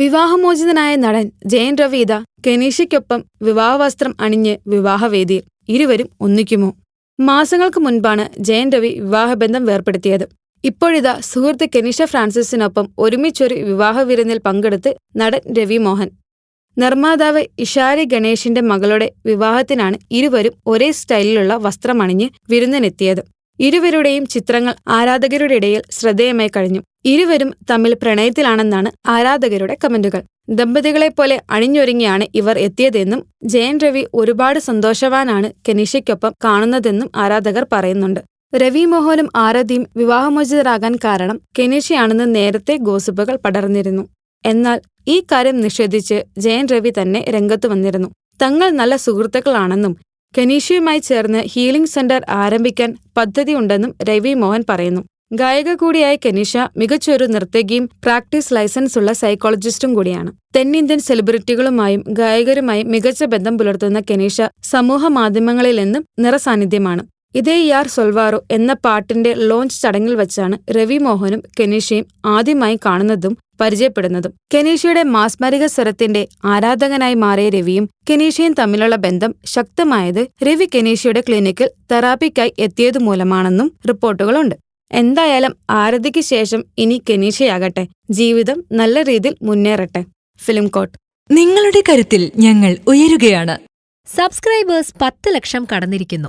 വിവാഹമോചിതനായ നടൻ ജയൻ രവീത കെനീഷയ്ക്കൊപ്പം വിവാഹവസ്ത്രം അണിഞ്ഞ് വിവാഹവേദിയിൽ ഇരുവരും ഒന്നിക്കുമോ? മാസങ്ങൾക്ക് മുൻപാണ് ജയൻ രവി വിവാഹബന്ധം വേർപ്പെടുത്തിയത്. ഇപ്പോഴിതാ സുഹൃത്ത് കെനീഷ ഫ്രാൻസിസിനൊപ്പം ഒരുമിച്ചൊരു വിവാഹ വിരുന്നിൽ പങ്കെടുത്ത് നടൻ രവി മോഹൻ. നിർമ്മാതാവ് ഇഷാരി ഗണേഷിന്റെ മകളുടെ വിവാഹത്തിനാണ് ഇരുവരും ഒരേ സ്റ്റൈലിലുള്ള വസ്ത്രമണിഞ്ഞ് വിരുന്നിനെത്തിയത്. ഇരുവരുടെയും ചിത്രങ്ങൾ ആരാധകരുടെ ഇടയിൽ ശ്രദ്ധേയമായി കഴിഞ്ഞു. ഇരുവരും തമ്മിൽ പ്രണയത്തിലാണെന്നാണ് ആരാധകരുടെ കമന്റുകൾ. ദമ്പതികളെപ്പോലെ അണിഞ്ഞൊരുങ്ങിയാണ് ഇവർ എത്തിയതെന്നും ജയൻ രവി ഒരുപാട് സന്തോഷവാനാണ് കെനീഷയ്ക്കൊപ്പം കാണുന്നതെന്നും ആരാധകർ പറയുന്നുണ്ട്. രവി മോഹനും ആരതിയും വിവാഹമോചിതരാകാൻ കാരണം കെനീഷയാണെന്ന് നേരത്തെ ഗോസിപ്പുകൾ പടർന്നിരുന്നു. എന്നാൽ ഈ കാര്യം നിഷേധിച്ച് ജയൻ രവി തന്നെ രംഗത്തു വന്നിരുന്നു. തങ്ങൾ നല്ല സുഹൃത്തുക്കളാണെന്നും കെനീഷയുമായി ചേർന്ന് ഹീലിംഗ് സെന്റർ ആരംഭിക്കാൻ പദ്ധതിയുണ്ടെന്നും രവി മോഹൻ പറയുന്നു. ഗായിക കൂടിയായ കെനീഷ മികച്ചൊരു നർത്തകിയും പ്രാക്ടീസ് ലൈസൻസ് ഉള്ള സൈക്കോളജിസ്റ്റും കൂടിയാണ്. തെന്നിന്ത്യൻ സെലിബ്രിറ്റികളുമായും ഗായകരുമായും മികച്ച ബന്ധം പുലർത്തുന്ന കെനീഷ സമൂഹ മാധ്യമങ്ങളിൽ നിന്നും നിറസാന്നിധ്യമാണ്. ഇതേ യാർ സൊൽവാറോ എന്ന പാട്ടിന്റെ ലോഞ്ച് ചടങ്ങിൽ വെച്ചാണ് രവി മോഹനും കെനീഷയും ആദ്യമായി കാണുന്നതും പരിചയപ്പെടുന്നതും. കെനീഷയുടെ മാസ്മരിക സ്വരത്തിന്റെ ആരാധകനായി മാറിയ രവിയും കെനീഷയും തമ്മിലുള്ള ബന്ധം ശക്തമായത് രവി കെനീഷയുടെ ക്ലിനിക്കിൽ തെറാപ്പിക്കായി എത്തിയതു മൂലമാണെന്നും റിപ്പോർട്ടുകളുണ്ട്. എന്തായാലും ആരതിക്ക് ശേഷം ഇനി കെനീഷയാകട്ടെ. ജീവിതം നല്ല രീതിയിൽ മുന്നേറട്ടെ. ഫിലിം കോട്ട്. നിങ്ങളുടെ കരുത്തിൽ ഞങ്ങൾ ഉയരുകയാണ്. സബ്സ്ക്രൈബേഴ്സ് പത്ത് ലക്ഷം കടന്നിരിക്കുന്നു.